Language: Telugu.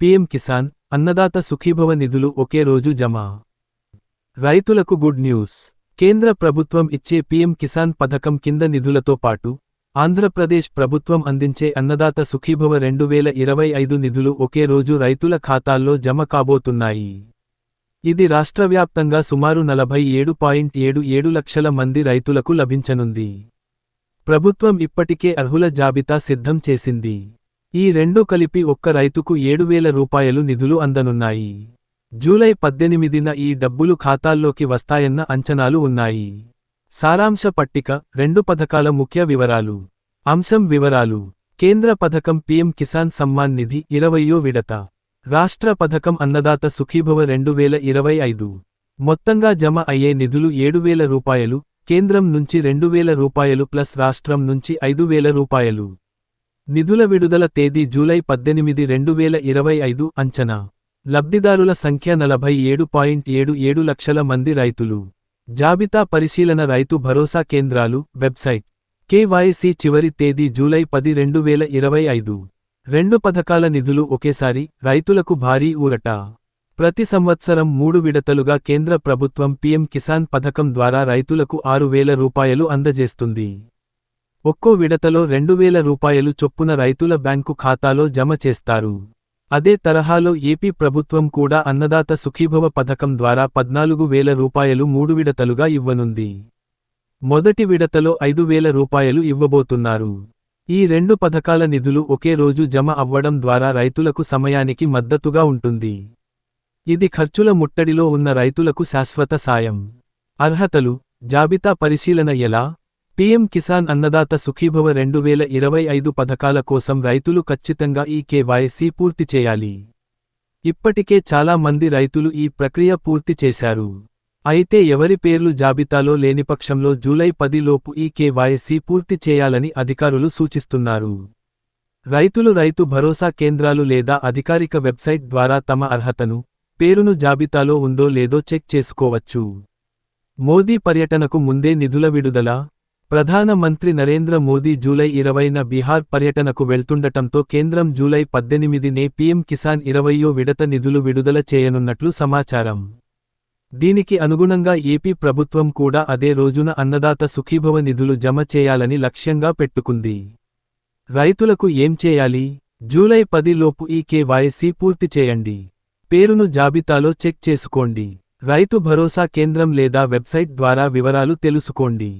పీఎం కిసాన్ అన్నదాత సుఖీభవ నిధులు ఒకే రోజు జమ. రైతులకు గుడ్ న్యూస్. కేంద్ర ప్రభుత్వం ఇచ్చే పీఎం కిసాన్ పథకం కింద నిధులతో పాటు ఆంధ్రప్రదేశ్ ప్రభుత్వం అందించే అన్నదాత సుఖీభవ రెండు వేల ఇరవై ఐదు నిధులు ఒకే రోజు రైతుల ఖాతాల్లో జమ కాబోతున్నాయి. ఇది రాష్ట్రవ్యాప్తంగా సుమారు నలభై ఏడు పాయింట్ ఏడు ఏడు లక్షల మంది రైతులకు లభించనుంది. ప్రభుత్వం ఇప్పటికే అర్హుల జాబితా సిద్ధం చేసింది. ఈ రెండు కలిపి ఒక్క రైతుకు ఏడువేల రూపాయలు నిధులు అందనున్నాయి. జూలై పద్దెనిమిదిన ఈ డబ్బులు ఖాతాల్లోకి వస్తాయన్న అంచనాలు ఉన్నాయి. సారాంశ పట్టిక రెండు పథకాల ముఖ్య వివరాలు. అంశం వివరాలు. కేంద్ర పథకం పీఎం కిసాన్ సమ్మాన్ నిధి ఇరవయో విడత. రాష్ట్ర పథకం అన్నదాత సుఖీభవ రెండు వేల ఇరవై ఐదు. మొత్తంగా జమ అయ్యే నిధులు ఏడు వేల రూపాయలు కేంద్రం నుంచి రెండు వేల రూపాయలు ప్లస్ రాష్ట్రం నుంచి ఐదు వేల రూపాయలు. నిధుల విడుదల తేదీ జూలై పద్దెనిమిది రెండు వేల ఇరవై ఐదు అంచనా. లబ్ధిదారుల సంఖ్య నలభై ఏడు పాయింట్ ఏడు ఏడు లక్షల మంది రైతులు. జాబితా పరిశీలన రైతు భరోసా కేంద్రాలు వెబ్సైట్. కేవైసీ చివరి తేదీ జూలై పది రెండు వేల ఇరవై ఐదు. రెండు పథకాల నిధులు ఒకేసారి రైతులకు భారీ ఊరట. ప్రతి సంవత్సరం మూడు విడతలుగా కేంద్ర ప్రభుత్వం పీఎం కిసాన్ పథకం ద్వారా రైతులకు ఆరు వేల రూపాయలు అందజేస్తుంది. ఒక్కో విడతలో రెండు వేల రూపాయలు చొప్పున రైతుల బ్యాంకు ఖాతాలో జమ చేస్తారు. అదే తరహాలో ఏపీ ప్రభుత్వం కూడా అన్నదాత సుఖీభవ పథకం ద్వారా పద్నాలుగు వేల రూపాయలు మూడు విడతలుగా ఇవ్వనుంది. మొదటి విడతలో ఐదు వేల రూపాయలు ఇవ్వబోతున్నారు. ఈ రెండు పథకాల నిధులు ఒకే రోజు జమ అవ్వడం ద్వారా రైతులకు సమయానికి మద్దతుగా ఉంటుంది. ఇది ఖర్చుల ముట్టడిలో ఉన్న రైతులకు శాశ్వత సాయం. అర్హతలు జాబితా పరిశీలన ఎలా? పీఎం కిసాన్ అన్నదాత సుఖీభవ రెండు వేల ఇరవై ఐదు పథకాల కోసం రైతులు ఖచ్చితంగా ఈ కేవైసీ పూర్తి చేయాలి. ఇప్పటికే చాలా మంది రైతులు ఈ ప్రక్రియ పూర్తి చేశారు. అయితే ఎవరి పేర్లు జాబితాలో లేని పక్షంలో జూలై పదిలోపు ఈ కేవైసీ పూర్తి చేయాలని అధికారులు సూచిస్తున్నారు. రైతులు రైతు భరోసా కేంద్రాలు లేదా అధికారిక వెబ్సైట్ ద్వారా తమ అర్హతను పేరును జాబితాలో ఉందో లేదో చెక్ చేసుకోవచ్చు. మోదీ పర్యటనకు ముందే నిధుల విడుదల ప్రధాన మంత్రి నరేంద్ర మోదీ జూలై ఇరవైన బీహార్ పర్యటనకు వెళ్తుండటంతో కేంద్రం జూలై పద్దెనిమిదినే పీఎం కిసాన్ ఇరవయ్యో విడత నిధులు విడుదల చేయనున్నట్లు సమాచారం. దీనికి అనుగుణంగా ఏపీ ప్రభుత్వం కూడా అదే రోజున అన్నదాత సుఖీభవ నిధులు జమ చేయాలని లక్ష్యంగా పెట్టుకుంది. రైతులకు ఏం చేయాలి? జూలై పదిలోపు ఈ కేవైసీ పూర్తి చేయండి. పేరును జాబితాలో చెక్ చేసుకోండి. రైతు భరోసా కేంద్రం లేదా వెబ్సైట్ ద్వారా వివరాలు తెలుసుకోండి.